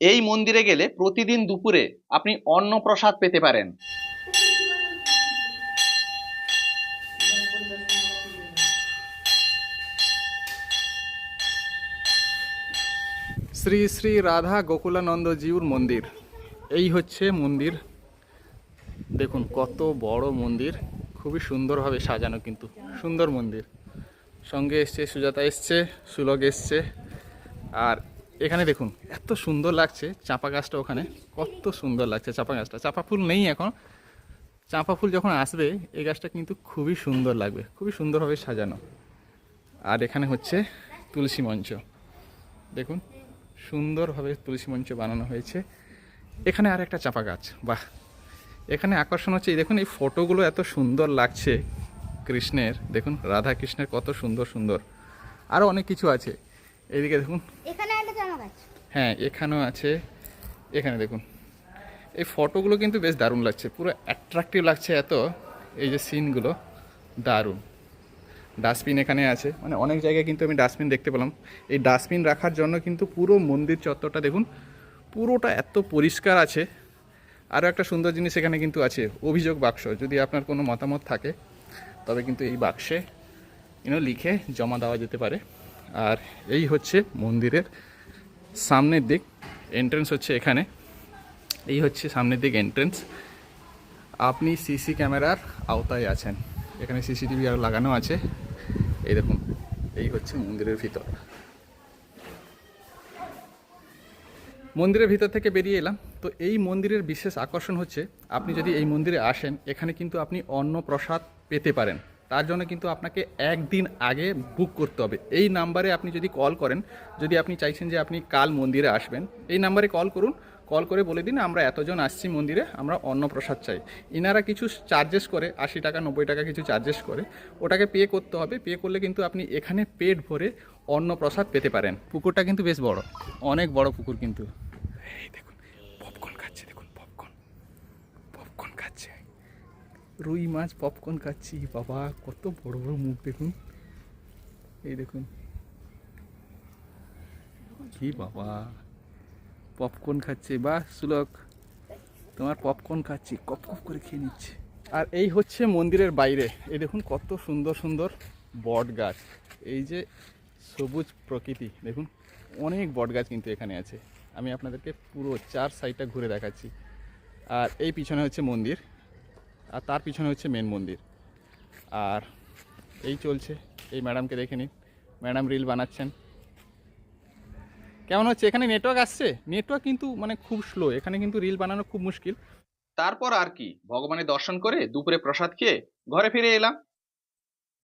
এই মন্দিরে গেলে প্রতিদিন দুপুরে আপনি অন্নপ্রসাদ পেতে পারেন। শ্রী শ্রী রাধা গোকুলানন্দ জিউর মন্দির। এই হচ্ছে মন্দির। দেখুন, কত বড় মন্দির। খুবই সুন্দরভাবে সাজানো কিন্তু। সুন্দর মন্দির। সঙ্গে এসছে, সুজাতা এসছে, সুলগ এসছে। আর এখানে দেখুন, এত সুন্দর লাগছে চাপা গাছটা ওখানে, কত সুন্দর লাগছে চাপা গাছটা। চাপা ফুল নেই এখন। চাপা ফুল যখন আসবে, এই গাছটা কিন্তু খুবই সুন্দর লাগবে, খুবই সুন্দরভাবে সাজানো। আর এখানে হচ্ছে তুলসী মঞ্চ। দেখুন, সুন্দরভাবে তুলসী মঞ্চ বানানো হয়েছে। এখানে আর একটা চাপা গাছ, বাহ! এখানে আকর্ষণ হচ্ছে, এই দেখুন, এই ফটোগুলো এত সুন্দর লাগছে কৃষ্ণের। দেখুন রাধা কৃষ্ণের কত সুন্দর সুন্দর। আরও অনেক কিছু আছে। এইদিকে দেখুন। হ্যাঁ এখানেও আছে। এখানে দেখুন। এই ফটোগুলো কিন্তু বেশ দারুণ লাগছে। পুরো অ্যাট্রাকটিভ লাগছে এত। এই যে সিনগুলো দারুণ। ডাস্টবিন এখানে আছে। মানে অনেক জায়গায় কিন্তু আমি ডাস্টবিন দেখতে পেলাম। এই ডাস্টবিন রাখার জন্য কিন্তু পুরো মন্দির চত্বরটা দেখুন, পুরোটা এত পরিষ্কার আছে। আরও একটা সুন্দর জিনিস এখানে কিন্তু আছে, অভিযোগ বাক্স। যদি আপনার কোনো মতামত থাকে, তবে কিন্তু এই বাক্সে ইনো লিখে জমা দেওয়া যেতে পারে। আর এই হচ্ছে মন্দিরের সামনের দিক এন্ট্রেন্স হচ্ছে এখানে। এই হচ্ছে সামনের দিক এন্ট্রেন্স আপনি সিসি ক্যামেরার আওতায় আছেন। এখানে সিসিটিভি আর লাগানো আছে। এই দেখুন, এই হচ্ছে মন্দিরের ভিতর। মন্দিরের ভিতর থেকে বেরিয়ে এলাম। তো এই মন্দিরের বিশেষ আকর্ষণ হচ্ছে, আপনি যদি এই মন্দিরে আসেন, এখানে কিন্তু আপনি অন্ন প্রসাদ পেতে পারেন। তার জন্য কিন্তু আপনাকে একদিন আগে বুক করতে হবে। এই নাম্বারে আপনি যদি কল করেন, যদি আপনি চাইছেন যে আপনি কাল মন্দিরে আসবেন, এই নাম্বারে কল করুন। কল করে বলে দিন, আমরা এতজন আসছি মন্দিরে, আমরা অন্নপ্রসাদ চাই। ইনারা কিছু চার্জেস করে, আশি টাকা, নব্বই টাকা কিছু চার্জেস করে। ওটাকে পে করতে হবে। পে করলে কিন্তু আপনি এখানে পেট ভরে অন্নপ্রসাদ পেতে পারেন। পুকুরটা কিন্তু বেশ বড়। অনেক বড় পুকুর কিন্তু এই দেখুন পপকর্ন খাচ্ছে দেখুন পপকর্ন পপকর্ন খাচ্ছে রুই মাছ পপকর্ন খাচ্ছি। বাবা, কত বড় বড় মুখ দেখুন। এই দেখুন। কি বাবা। পপকর্ন খাচ্ছে। বা সুলক তোমার পপকর্ন খাচ্ছি। কপ কপ করে খেয়ে নিচ্ছে। আর এই হচ্ছে মন্দিরের বাইরে। এই দেখুন কত সুন্দর সুন্দর বট গাছ। এই যে সবুজ প্রকৃতি। দেখুন, অনেক বট গাছ কিন্তু এখানে আছে। আমি আপনাদেরকে পুরো চার সাইডটা ঘুরে দেখাচ্ছি। আর এই পিছনে হচ্ছে মন্দির। আর তার পিছনে হচ্ছে মেন মন্দির। আর এই চলছে। এই ম্যাডামকে দেখে নিন। ম্যাডাম রিল বানাচ্ছেন। কেমন হচ্ছে? এখানে নেটওয়ার্ক আসছে? নেটওয়ার্ক কিন্তু মানে খুব স্লো এখানে কিন্তু রিল বানানো খুব মুশকিল। তারপর আর কি? ভগবানের দর্শন করে দুপুরে প্রসাদ খেয়ে ঘরে ফিরে এলাম।